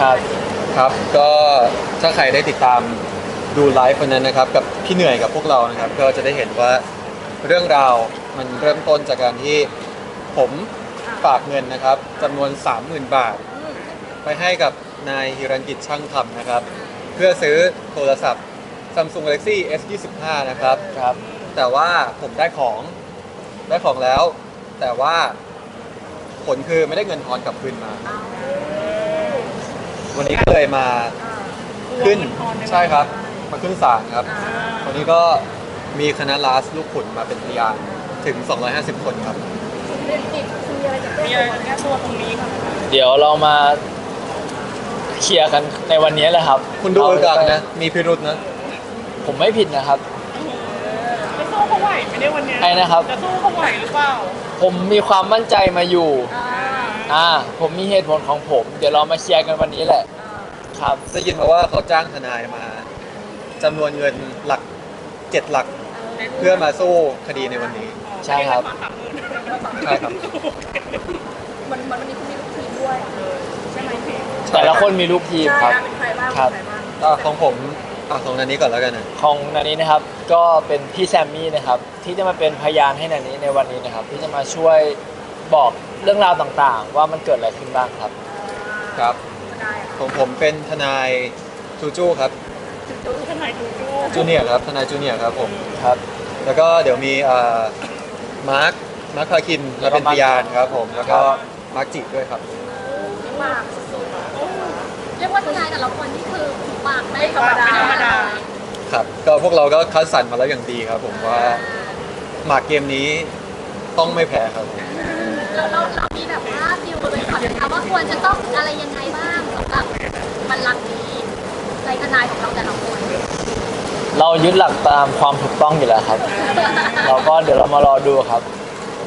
ครับครับก็ถ้าใครได้ติดตามดูไลฟ์วันนั้นนะครับกับพี่เหนื่อยกับพวกเรานะครับ ก็จะได้เห็นว่าเรื่องราวมันเริ่มต้นจากการที่ผมฝากเงินนะครับจำนวน 30,000 บาท ไปให้กับนายฮิรันกิจช่างทำนะครับ เพื่อซื้อโทรศัพท์ Samsung Galaxy S25 นะครับครับ แต่ว่าผมได้ของได้ของแล้ว แต่ว่าผลคือไม่ได้เงินทอนกลับคืนมา วันนี้ก็เลยมาขึ้นใช่ครับ มาขึ้นศาลครับ วันนี้ก็มีคณะลาสลูกขุนมาเป็นพยานถึง 250 คนครับเรียนกิจมีอะไรจะมีอะไรแก้ตัวตรงนี้ค่ะเดี๋ยวเรามาเคลียร์กันในวันนี้แหละครับคุณดูอึกอักนะ มีพิรุษนะ ผมไม่ผิดนะครับ จะสู้เขาไหวไหมเนี่ยวันเนี้ยไอ้นะครับ จะสู้เขาไหวหรือเปล่าผมมีความมั่นใจมาอยู่ อ่า อ่าผมมีเหตุผลของผม เดี๋ยวเรามาเคลียร์กันวันนี้แหละครับ ได้ยินมาว่าเขาจ้างทนายมาจำนวนเงินหลักเจ็ดหลักเพื่อมาสู้คดีในวันนี้ ใช่ครับมาสามหมื่นใช่ครับ มันมันมีคุณมีลูกทีมด้วยใช่ไหมพี่แต่ละคนมีลูกทีมครับใช่เป็นใครบ้างครับเป็นใครบ้างอะของผมอะของนันนี้ก่อนแล้วกันนะของนันนี้นะครับก็เป็นพี่แซมมี่นะครับที่จะมาเป็นพยานให้นันนี้ในวันนี้นะครับ ที่จะมาช่วย บอกเรื่องราวต่างๆ ว่ามันเกิดอะไรขึ้นบ้างครับ ครับได้อะของผมเป็นทนายจูจูครับจูทนายจูจูจูเนียร์ครับทนายจูเนียร์ครับผมครับ แล้วก็เดี๋ยวมีเอ่อมาร์คมาร์คพาคินมาเป็นพยานครับผมแล้วก็มาร์คจิด้วยครับปากสุดเรียกว่าทนายแต่ละคนนี่คือปากๆไม่ไม่ธรรมดาไม่ธรรมดาครับก็พวกเราก็คัดสรรมาแล้วอย่างดีครับ ผมว่าหมากเกมนี้ต้องไม่แพ้ครับ เราเราเรามีแบบว่าดิวเลยค่ะนะคะว่าควรจะต้องอะไรยังไงบ้างสำหรับบัลลังก์นี้ในทนายของเราแต่ละคนเรายึดหลักตามความถูกต้องอยู่แล้วครับ เราก็เดี๋ยวเรามารอดูครับ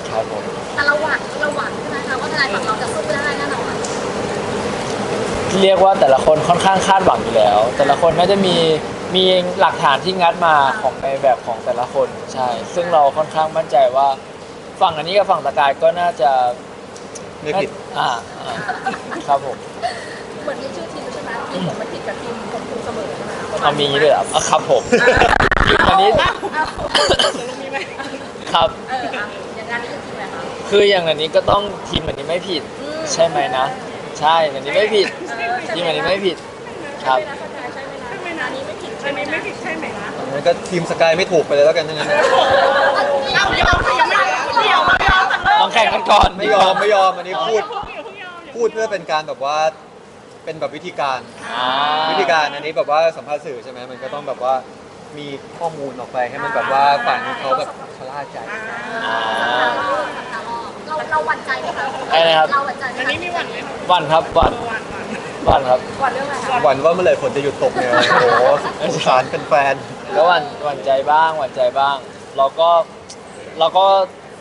ครับผมแต่เราหวังเราหวังใช่ไหมคะว่าทนายฝั่งเราจะสู้ได้แน่นอนเรียกว่าแต่ละคนค่อนข้างคาดหวังอยู่แล้ว แต่ละคนน่าจะมีมีหลักฐานที่งัดมาของในแบบของแต่ละคนใช่ ซึ่งเราค่อนข้างมั่นใจว่า ฝั่งอันนี้กับฝั่งตะกายก็น่าจะไม่ผิดอ่าอ่าครับผมเหมือนมีชื่อทีมใช่ไหมทีมผมมันผิดกับทีมผมคุณเสมอใช่ไหมคะเอามีอย่างนี้ด้วยเหรออะครับผมอันนี้มีไหมครับเอออะอย่างงานนี้คือทีมอะไรคะคืออย่างอันนี้ก็ต้องทีมอันนี้ไม่ผิด ใช่ไหมนะ ใช่อันนี้ไม่ผิดเออทีมอันนี้ไม่ผิดครับใช่ไหมนะใช่ไหมนะใช่ไหมงานะนนี้ไม่ผิดอัใช่นไหมนี้นะไม่ผิดใช่ไหมนะงั้นก็ทีมสกายไม่ถูกไปเลยแล้วกันทั้งนั้นเอ้ายอมยัง ไม่เดี๋ยวไม่ยอมกันเลยต้องแข่งกันก่อนไม่ยอมไม่ยอมอันนี้พูดอย่าเพิ่งอย่าเพิ่งยอมพูดเพื่อเป็นการแบบว่าเป็นแบบวิธีการ อ่าวิธีการอันนี้แบบว่าสัมภาษณ์สื่อใช่ไหมมันก็ต้องแบบว่ามีข้อมูลออกไปให้มันแบบว่าฝ่ายนู้นเขาแบบชะล่าใจ อ่า เราเราหวั่นใจไหมคะอะไรนะครับ เราหวั่นใจไหมอันคะนี้มีหวั่นไหมคะวันครับวันหวั่นหวั่นวันครับก่อนเรื่องอะไรคะหวั่นว่าเมื่อไหร่ฝนจะหยุดตกเนี่ย โอ้โหสงสารเป็นแฟนก็หวั่นหวั่นใจบ้างหวั่นใจบ้าง เราก็เราก็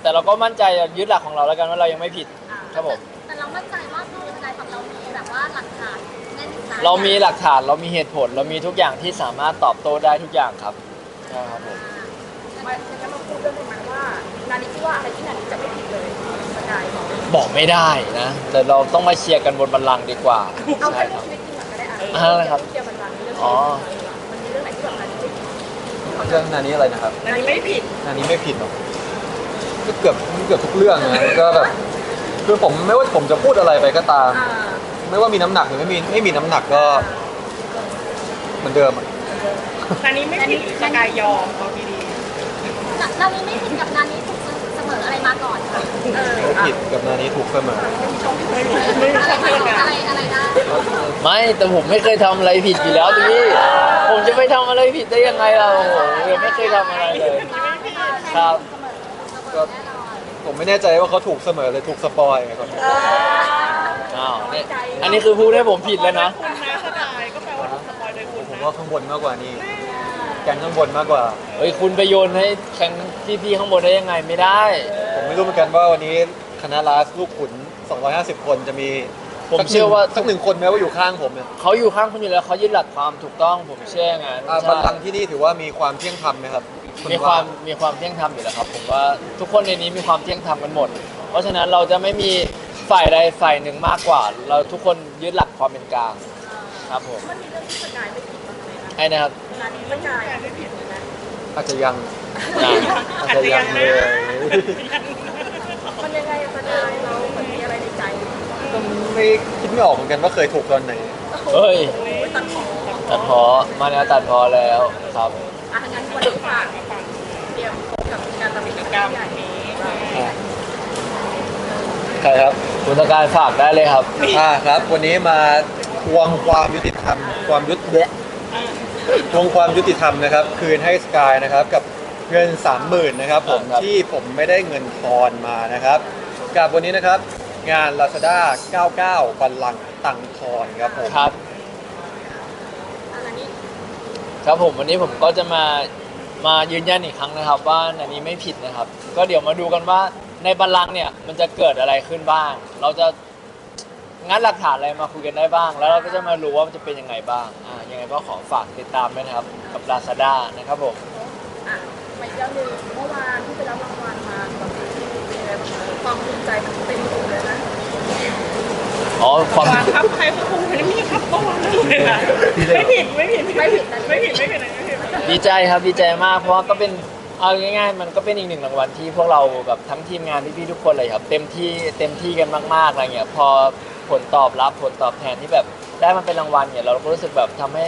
แต่เราก็มั่นใจยึดหลักของเราแล้วกันว่าเรายังไม่ผิดครับผมแต่เรามั่นใจว่าคือทนายฝั่งเรามีแบบว่าหลักฐานแน่นหนาเรามีหลักฐานเรามีเหตุผล เรามีทุกอย่างที่สามารถตอบโต้ได้ทุกอย่างครับใช่ครับผมไม่งั้นเราพูดเรื่องหนึงไหมว่างานนี้ที่ว่าอะไรที่งานนี้จะไม่ผิดเลยสกายบอกบอกไม่ได้นะ แต่เราต้องมาเชียร์กันบนบัลลังก์ดีกว่าเอาใช่แค่ครับชีวิตจริงก่อนก็ได้อะอ่าอะไรครับเกี่ยวกับเรื่องอ๋อมันมีเรื่องไหนที่แบบงานนี้ไม่ผิดเรื่องนานี้อะไรนะครับอันนี้ไม่ผิดนานี้ไม่ผิดหรอกก็ เกือบเกือบทุกเรื่องนะก็แบบคือผมไม่ว่าผมจะพูดอะไรไปก็ตามอ่าไม่ว่ามีน้ำหนักหรือไม่มีไม่มีน้ำหนักก็เหมือนเดิมอะอันนี้ไม่ผิดสกายยอมเอาดีนานี้ไม่ผิดกับนานี้ถูกเสมออะไรมาก่อนคะเออไม่ผิดกับนานี้ถูกเสมอๆไม่มีไม่มีอะไรช่องมาเลือกก่อนกันอะไรอะไรได้ไม่แต่ผมไม่เคยทำอะไรผิดอยู่แล้วพี่ ผมจะไปทำอะไรผิดได้ยังไงเราโอ้โหยังไม่เคยทำอะไรเลย ครับ ก็ผมไม่แน่ใจว่าเขาถูกเสมอเลยถูกสปอยไงครับอ้าวเนี่ยอันนี้คือพูดให้ผมผิดแล้วนะ คุณนะสกายก็แปลว่าถูกสปอยโดยคุณผมนะว่าข้างบนมากกว่านี้แกงข้างบนมากกว่า เฮ้ยคุณไปโยนให้แข่งพี่ๆข้างบนได้ยังไงไม่ได้ ผมไม่รู้เหมือนกันว่าวันนี้คณะลาสลูกขุน 250 คนจะมีผมสักหนึ่งเชื่อว่า สักหนึ่งคนแม้ว่าอยู่ข้างผมเนี่ยเขาอยู่ข้างคุณอยู่แล้วเขายึดหลักความถูกต้องผมเชื่ออย่างนั้นอ่าใช่บัลลังก์ที่นี่ถือว่ามีความเที่ยงธรรมไหมครับณ มีความมีความเที่ยงธรรมอยู่แล้วครับ ผมว่าทุกคนในนี้มีความเที่ยงธรรมกันหมด เพราะฉะนั้นเราจะไม่มีฝ่ายใดฝ่ายหนึ่งมากกว่า เราทุกคนยึดหลักความเป็นกลางครับผมมันมีเรื่องที่สกายไม่ผิดบ้างไหมคะไอ้นะครับนานี้สกายไม่ผิดเลยนะอาจจะยังอ่าอาจจะยังเลยมันยังไงอะสกายเราเหมือนมีอะไรในใจก็ไม่คิดไม่ออกเหมือนกันว่าเคยถูกตอนไหนเฮ้ยโอ้ยตัดของตัดพอมาแนวตัดพอแล้วครับ อะงั้นวันนี้ฝากเตรียมพบกับงานตัดสินกรรมใหญ่นี้ใครครับคุณตะการฝากได้เลยครับอ่าครับ วันนี้มาทวงความยุติธรรม ความยุติทวงความยุติธรรมนะครับ คืนให้สกายนะครับกับเงิน30,000นะครับผมครับที่ผมไม่ได้เงินทอนมานะครับ กับวันนี้นะครับงาน Lazada 99บัลลังก์ตังทอนครับผมครับอันนี้ ครับผมวันนี้ผมก็จะมามายืนยันอีกครั้งนะครับ ว่าอันนี้ไม่ผิดนะครับ ก็เดี๋ยวมาดูกันว่าในบัลลังก์เนี่ยมันจะเกิดอะไรขึ้นบ้าง เราจะงัดหลักฐานอะไรมาคุยกันได้บ้าง แล้วเราก็จะมารู้ว่ามันจะเป็นยังไงบ้างอ่ายังไงก็ขอฝากติดตามด้วยนะครับ กับ Lazada นะครับผมอะไปเรื่องหนึงเมื่อวานที่ไปรับรางวัลมาตอนที่เป็นยังไงบ้างคะความภูมิใจมันเต็มสูงเลยน อ๋อความวางครับใครควบคุมไม่มีครับก็วางเลยนะไม่ผิดไม่ผิดไม่ผิดนะไม่ผิดไม่ผิดไม่ผิดดีใจครับดีใจมากเพราะว่าก็เป็นเอาง่ายๆ มันก็เป็นอีกหนึ่งรางวัลที่พวกเราแบบทั้งทีมงานพี่ๆทุกคนเลยครับ เต็มที่เต็มที่กันมากๆอะไรเงี้ยพอผลตอบรับผลตอบแทนที่แบบได้มันเป็นรางวัลเนี่ยเราก็รู้สึกแบบทำให้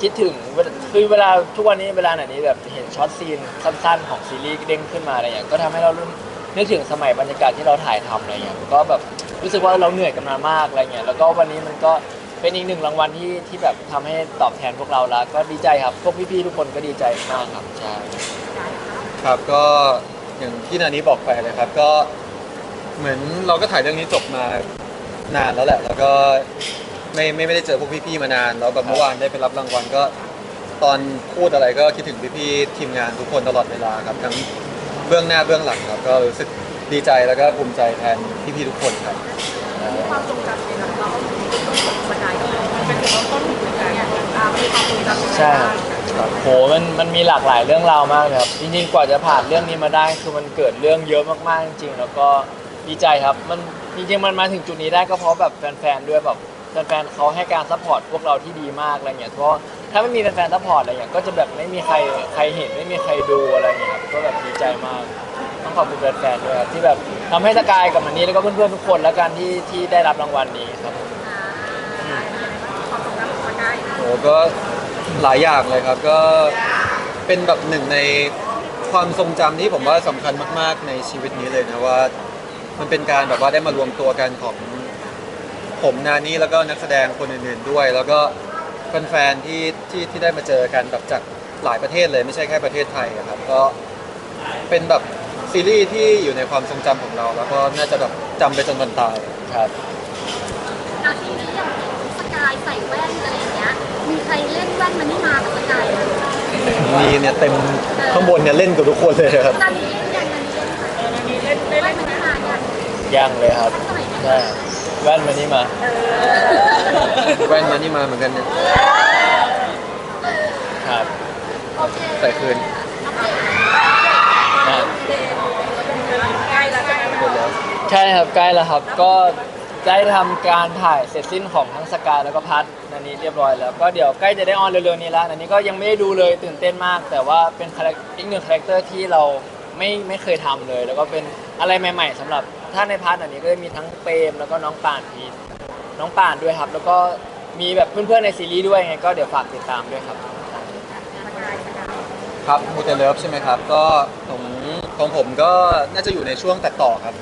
คิดถึงเวลาคือเวลาทุกวันนี้เวลาไหนนี้แบบเห็นช็อตซีนสั้นๆ ของซีรีส์เด้งขึ้นมาอะไรเงี้ยก็ทำให้เรารู้นึกถึงสมัยบรรยากาศที่เราถ่ายทำอะไรเงี้ยก็แบบ รู้สึกว่าเราเหนื่อยกันมามากอะไรเงี้ยแล้วก็วันนี้มันก็เป็นอีกหนึ่งรางวัลที่ที่แบบทำให้ตอบแทนพวกเราแล้วก็ดีใจครับพวกพี่ๆทุกคนก็ดีใจมากครับใช่ครับก็อย่างที่นานี้บอกไปเลยครับ ก็เหมือนเราก็ถ่ายเรื่องนี้จบมานานแล้วแหละ แล้วก็ไม่ไม่ไม่ได้เจอพวกพี่ๆมานานแล้วแบบเมื่อวานได้ไปรับรางวัลก็ ตอนพูดอะไรก็คิดถึงพี่ๆทีมงานทุกคนตลอดเวลาครับทั้งเบื้องหน้าเบื้องหลังครับ ก็รู้สึก ดีใจแล้วก็ภูมิใจแทนพี่ๆทุกคนครับมีความทรงจำในนั้นเราสกายก็เป็นจุดเริ่มต้นของสกายอะอ่ามีความทรงจำยังไงใช่บ้างครับโหมันมันมีหลากหลายเรื่องราวมากเลยครับจริงๆกว่าจะผ่านเรื่องนี้มาได้ คือมันเกิดเรื่องเยอะมากๆจริงๆแล้วก็ดีใจครับมันจริงๆมันมาถึงจุดนี้ได้ก็เพราะแบบแฟนๆด้วยแบบแฟนๆเขาให้การซัพพอร์ตพวกเราที่ดีมากอะไรเงี้ยเพราะถ้าไม่มีแฟนๆซัพพอร์ตอะไรเงี้ยก็จะแบบไม่มีใครใครเห็นไม่มีใครดูอะไรเงี้ยครับก็แบบดีใจมากต้อง ขอบคุณแฟนๆด้วยครับที่แบบทำให้สกายกับมันนี้แล้วก็เพื่อนๆทุกคนแล้วกันที่ที่ได้รับรางวัลนี้ครับความทรงจำของสกายโหก็หลายอย่างเลยครับก็เป็นแบบหนึ่งในความทรงจำที่ผมว่าสำคัญมาก ๆ ในชีวิตนี้เลยนะว่า มันเป็นการแบบว่าได้มารวมตัวกันของผมนานี่แล้วก็นักแสดงคนอื่นๆด้วย แล้วก็แฟนๆที่ที่ที่ได้มาเจอกันแบบจากหลายประเทศเลยไม่ใช่แค่ประเทศไทยอะครับก็เป็นแบบ ซีรีส์ที่อยู่ในความทรงจำของเรา แล้วก็น่าจะแบบจำไปจนวันตายครับ อาทีนี้อย่างสกายใส่แว่นอะไรอย่างเงี้ย มีใครเล่นแว่นมันนี่มากับสกายไหมมีเนี่ยเต็มข้างบนเนี่ยเล่นกับทุกคนเลยครับ ตอนนี้เล่นยังตอนนี้เล่นไหมเล่นเล่นแว่นมันนี่มายังยังเลยครับสมัยนี้ใช่แว่นมานี่มา แว่นมานี่มาเหมือนกันเนี่ย ครับ โอเค ใส่คืนอ่า ใกล้แล้วใกล้แล้วใช่ครับใกล้แล้วครับก็ได้ทำการถ่ายเสร็จสิ้นของทั้งสกายแล้วก็พัทนันนี้เรียบร้อยแล้ว ก็เดี๋ยวใกล้จะได้ออนเร็วๆนี้แล้วนันนี้ก็ยังไม่ได้ดูเลยตื่นเต้นมาก แต่ว่าเป็นคาแรคอีกหนึ่งคาแรคเตอร์ที่เราไม่ไม่เคยทำเลย แล้วก็เป็นอะไรใหม่ ๆสำหรับ ถ้าในพาร์ทอันนี้ก็จะมีทั้งเปรมแล้วก็น้องป่านพีน้องป่านด้วยครับ แล้วก็มีแบบเพื่อนๆในซีรีส์ด้วยไงก็เดี๋ยวฝากติดตามด้วยครับ ครับมูเตเลิฟใช่ไหมครับ ก็ของ ของผมก็น่าจะอยู่ในช่วงตัดต่อครับ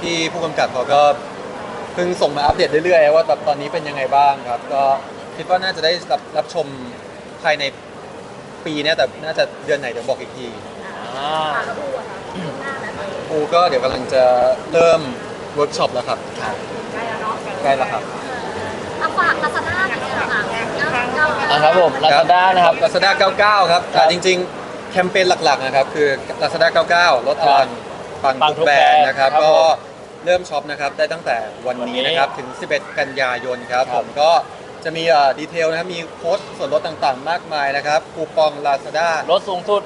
ที่ผู้กำกับเขาก็เพิ่งส่งมาอัปเดตเรื่อยๆ ว่าแบบตอนนี้เป็นยังไงบ้างครับ ก็คิดว่าน่าจะได้รับรับชมภายในปีเนี้ยแต่น่าจะเดือนไหนเดี๋ยวบอกอีกทีอ่าอ่าแล้วดูอะค่ะหน้าแล้วครูก็เดี๋ยวกำลังจะเริ่มเวิร์กช็อปแล้วครับ ใกล้แล้วเนาะใกล้แล้วครับ เอาฝากลาซาด้าหน่อยค่ะเก้าอะครับผมลาซาด้านะครับ Lazada 99 ครับครัแต่บจริงๆ แคมเปญหลักๆนะครับคือ Lazada 99ลดทอนปังปังทุทุกกแบรนแบรนด์ด์นะครับ ครับก็ผมเริ่มช็อปนะครับได้ตั้งแต่วันวันนี้นี้นะครับถึง 11 กันยายนครับครับ ผมก็จะมีอ่าดีเทลนะครับมีโค้ดส่วนลดต่างๆ มากมายนะครับคูปอง Lazada ลดสูงสุด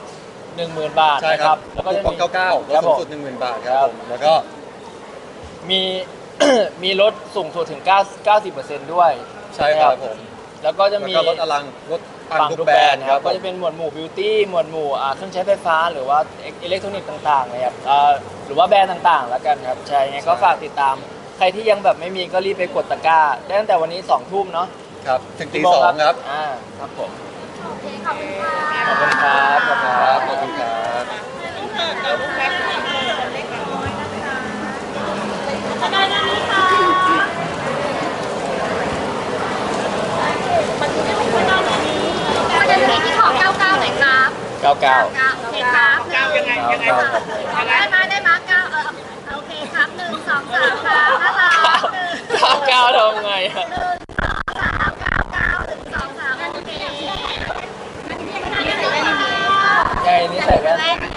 10,000 บาทใช่นะคครัรับบแล้วก็คูจะปอง มี99ลดครับสูงผมสุด10,000 บาทครับครับผมแล้วก็ มี มีลดสูงสุดถึง9 90%ด้วยใช่ครับผม แล้วก็จะแล้วมีก็รถอลังรถปังฝั่งทุกทุกแบแบรรนนด์ด์คครัรับบก็จะเป็นหมวดหมู่บิวตี้หมวดหมู่อ่าเครื่องใช้ไฟฟ้าหรือว่าอิเล็กทรอนิกส์ต่างๆนะครับอ่าหรือว่าแบรนด์ต่างๆ แล้วกันครับใช่ยังไงก็ฝากติดตาม ใครที่ยังแบบไม่มีก็รีบไปกดตะกร้าได้ตั้งแต่วันนี้2องทุ่มเนาะครับถึงตีกี่โมสองครับอ่าครับผมโอเคขอบคุณค่ะขอบคุณครับขอบคุณคครัรับบขอบคุณครับ เก้าเก้าโอเรับก้ายังไงยังไงได้ไหมได้ไหมเก้าเออโอเคครับหนึ่งสองสามครับน่ากหนึ่งสองเก้าทำไงฮะสามเก้าเก้าหนึ่งสองสามโอเคยังไงนี่ใส่แว่น